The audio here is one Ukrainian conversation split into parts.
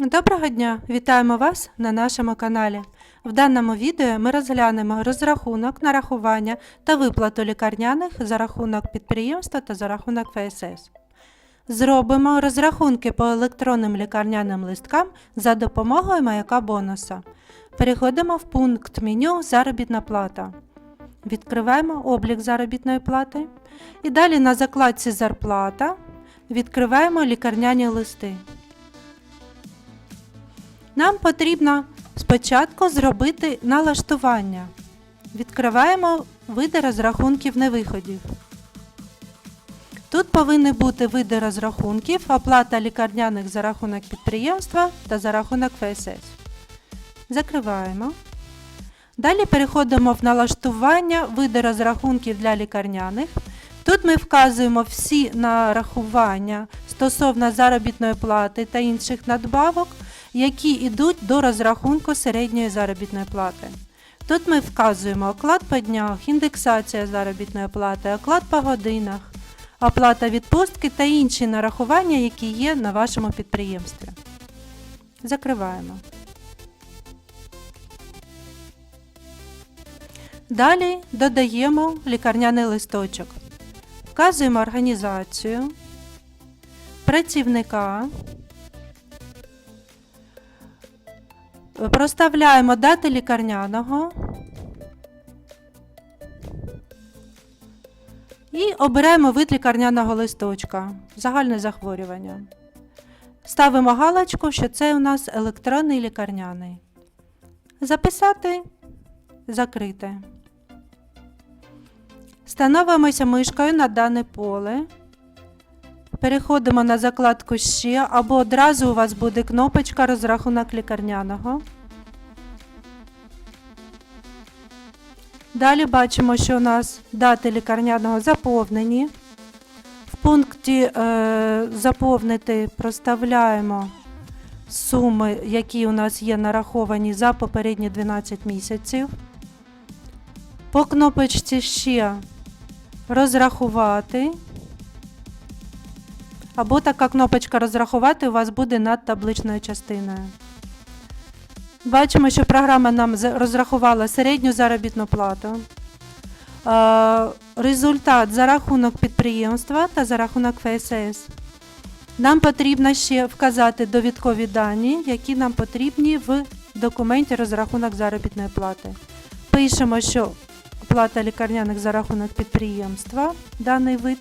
Доброго дня! Вітаємо вас на нашому каналі. В даному відео ми розглянемо розрахунок, нарахування та виплату лікарняних за рахунок підприємства та за рахунок ФСС. Зробимо розрахунки по електронним лікарняним листкам за допомогою маяка бонуса. Переходимо в пункт меню Заробітна плата. Відкриваємо облік заробітної плати. І далі на закладці Зарплата відкриваємо лікарняні листи. Нам потрібно спочатку зробити налаштування. Відкриваємо види розрахунків невиходів. Тут повинні бути види розрахунків, оплата лікарняних за рахунок підприємства та за рахунок ФСС. Закриваємо. Далі переходимо в налаштування види розрахунків для лікарняних. Тут ми вказуємо всі нарахування стосовно заробітної плати та інших надбавок, які йдуть до розрахунку середньої заробітної плати. Тут ми вказуємо оклад по днях, індексація заробітної плати, оклад по годинах, оплата відпустки та інші нарахування, які є на вашому підприємстві. Закриваємо. Далі додаємо лікарняний листочок. Вказуємо організацію, працівника, проставляємо дати лікарняного і обираємо вид лікарняного листочка, загальне захворювання. Ставимо галочку, що це у нас електронний лікарняний. Записати, закрити. Становимося мишкою на дане поле. Переходимо на закладку ще або одразу у вас буде кнопочка розрахунок лікарняного. Далі бачимо, що у нас дати лікарняного заповнені. В пункті е, заповнити проставляємо суми, які у нас є нараховані за попередні 12 місяців. По кнопочці ще розрахувати. Або така кнопочка розрахувати у вас буде над табличною частиною. Бачимо, що програма нам розрахувала середню заробітну плату. Е, Результат за рахунок підприємства та за рахунок ФСС. Нам потрібно ще вказати довідкові дані, які нам потрібні в документі розрахунок заробітної плати. Пишемо, що оплата лікарняних за рахунок підприємства, даний вид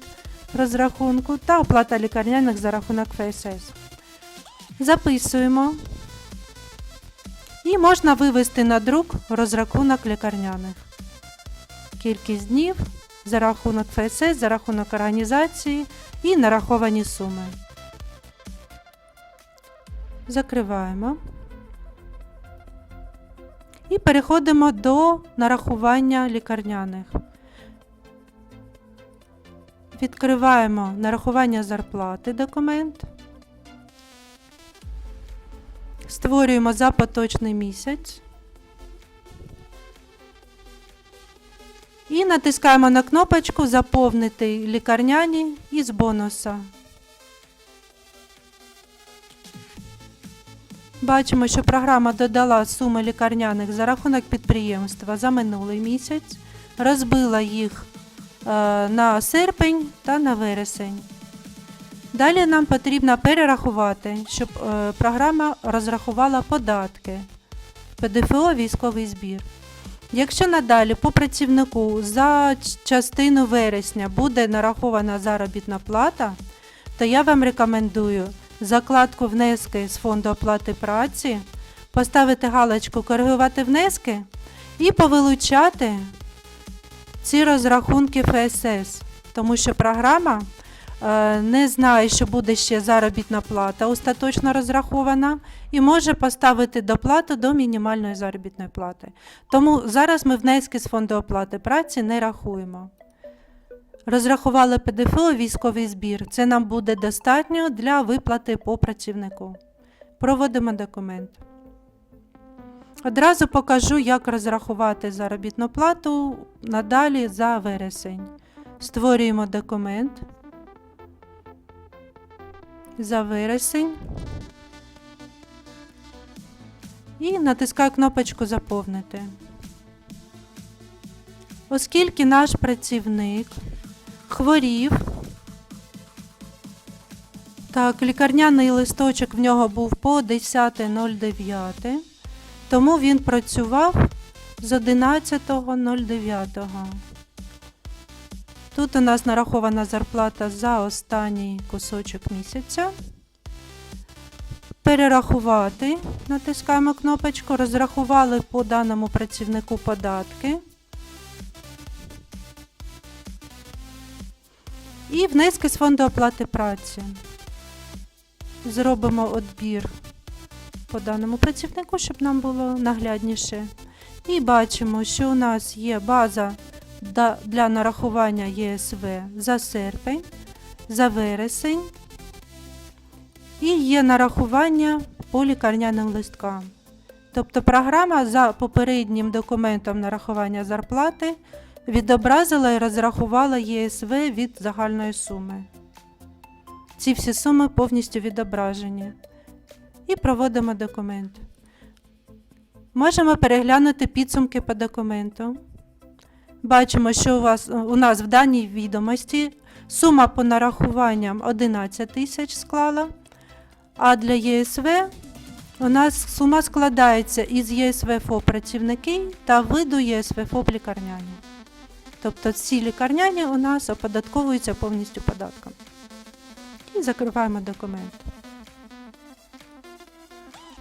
розрахунку, та оплата лікарняних за рахунок ФСС. Записуємо. І можна вивести на друк розрахунок лікарняних. Кількість днів за рахунок ФСС, за рахунок організації і нараховані суми. Закриваємо. І переходимо до нарахування лікарняних. Відкриваємо нарахування зарплати документ. Створюємо за поточний місяць. І натискаємо на кнопочку Заповнити лікарняні із бонуса. Бачимо, що програма додала суми лікарняних за рахунок підприємства за минулий місяць, розбила їх на серпень та на вересень. Далі нам потрібно перерахувати, щоб е, програма розрахувала податки, ПДФО військовий збір. Якщо надалі по працівнику за частину вересня буде нарахована заробітна плата, то я вам рекомендую закладку внески з фонду оплати праці, поставити галочку коригувати внески і повилучати ці розрахунки ФСС, тому що програма е, не знає, що буде ще заробітна плата остаточно розрахована, і може поставити доплату до мінімальної заробітної плати. Тому зараз ми внески з фонду оплати праці не рахуємо. Розрахували ПДФО військовий збір. Це нам буде достатньо для виплати по працівнику. Проводимо документ. Одразу покажу, як розрахувати заробітну плату надалі за вересень. Створюємо документ. За вересень. і натискаю кнопочку Заповнити. Оскільки наш працівник хворів, так, лікарняний листочок в нього був по 10.09, тому він працював з 11.09. Тут у нас нарахована зарплата за останній кусочок місяця. Перерахувати, натискаємо кнопочку, розрахували по даному працівнику податки. І внески з фонду оплати праці. Зробимо відбір по даному працівнику, щоб нам було наглядніше. І бачимо, що у нас є база для нарахування ЄСВ за серпень, за вересень. І є нарахування по лікарняним листкам. Тобто програма за попереднім документом нарахування зарплати відобразила і розрахувала ЄСВ від загальної суми. Ці всі суми повністю відображені. І проводимо документ. Можемо переглянути підсумки по документу. Бачимо, що у, вас, у нас в даній відомості сума по нарахуванням 11 тисяч склала, а для ЄСВ у нас сума складається із ЄСВ ФОП працівники та виду ЄСВ ФОП лікарняні. Тобто ці лікарняні у нас оподатковуються повністю податком. І закриваємо документ.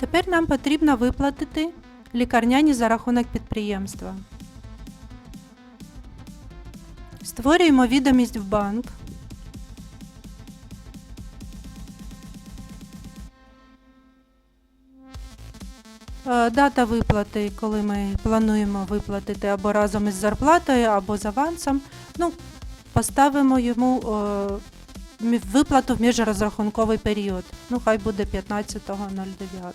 Тепер нам потрібно виплатити лікарняні за рахунок підприємства. Створюємо відомість в банк. Е, Дата виплати, коли ми плануємо виплатити або разом із зарплатою, або з авансом. Ну, поставимо йому е, виплату в міжрозрахунковий період. Ну, хай буде 15.09.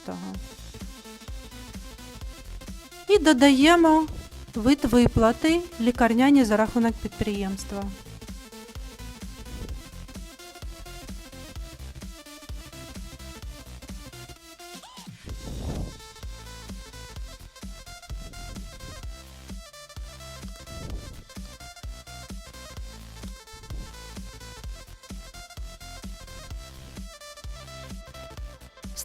І додаємо вид виплати лікарняні за рахунок підприємства.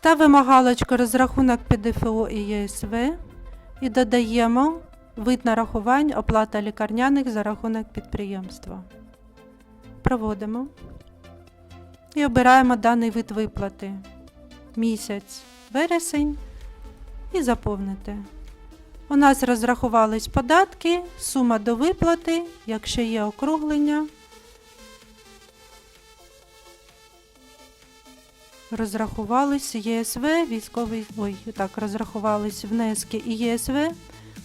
Ставимо галочку розрахунок ПДФО і ЄСВ і додаємо вид нарахувань оплата лікарняних за рахунок підприємства. Проводимо і обираємо даний вид виплати. Місяць, вересень і заповнити. У нас розрахувались податки, сума до виплати, якщо є округлення. Розрахувались ЄСВ, військовий, ой, так, розрахувались внески і ЄСВ,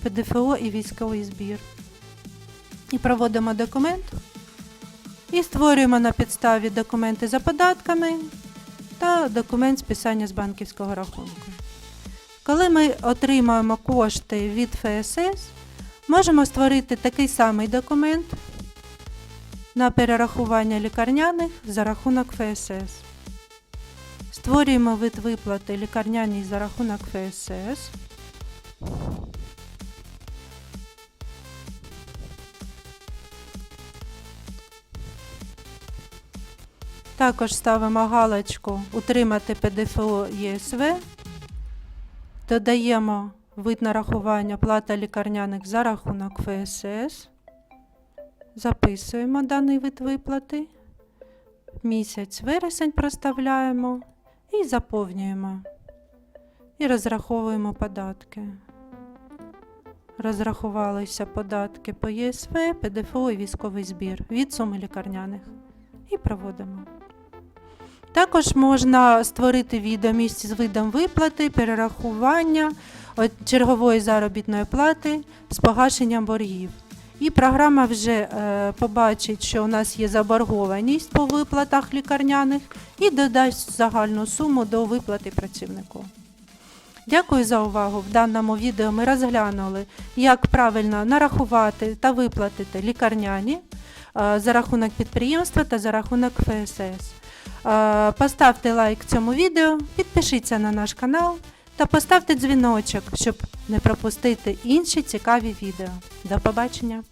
ПДФО і військовий збір. І проводимо документ. І створюємо на підставі документи за податками та документ списання з банківського рахунку. Коли ми отримаємо кошти від ФСС, можемо створити такий самий документ на перерахування лікарняних за рахунок ФСС. Створюємо вид виплати лікарняній за рахунок ФСС. Також ставимо галочку Утримати ПДФО ЄСВ. Додаємо вид нарахування плата лікарняних за рахунок ФСС. Записуємо даний вид виплати. Місяць вересень проставляємо і заповнюємо. І розраховуємо податки. Розрахувалися податки по ЄСВ, ПДФО і військовий збір від суми лікарняних. І проводимо. Також можна створити відомість з видом виплати, перерахування чергової заробітної плати з погашенням боргів. І програма вже е, побачить, що у нас є заборгованість по виплатах лікарняних і додасть загальну суму до виплати працівнику. Дякую за увагу. В даному відео ми розглянули, як правильно нарахувати та виплатити лікарняні е, за рахунок підприємства та за рахунок ФСС. Е, Поставте лайк цьому відео, підпишіться на наш канал та поставте дзвіночок, щоб не пропустити інші цікаві відео. До побачення!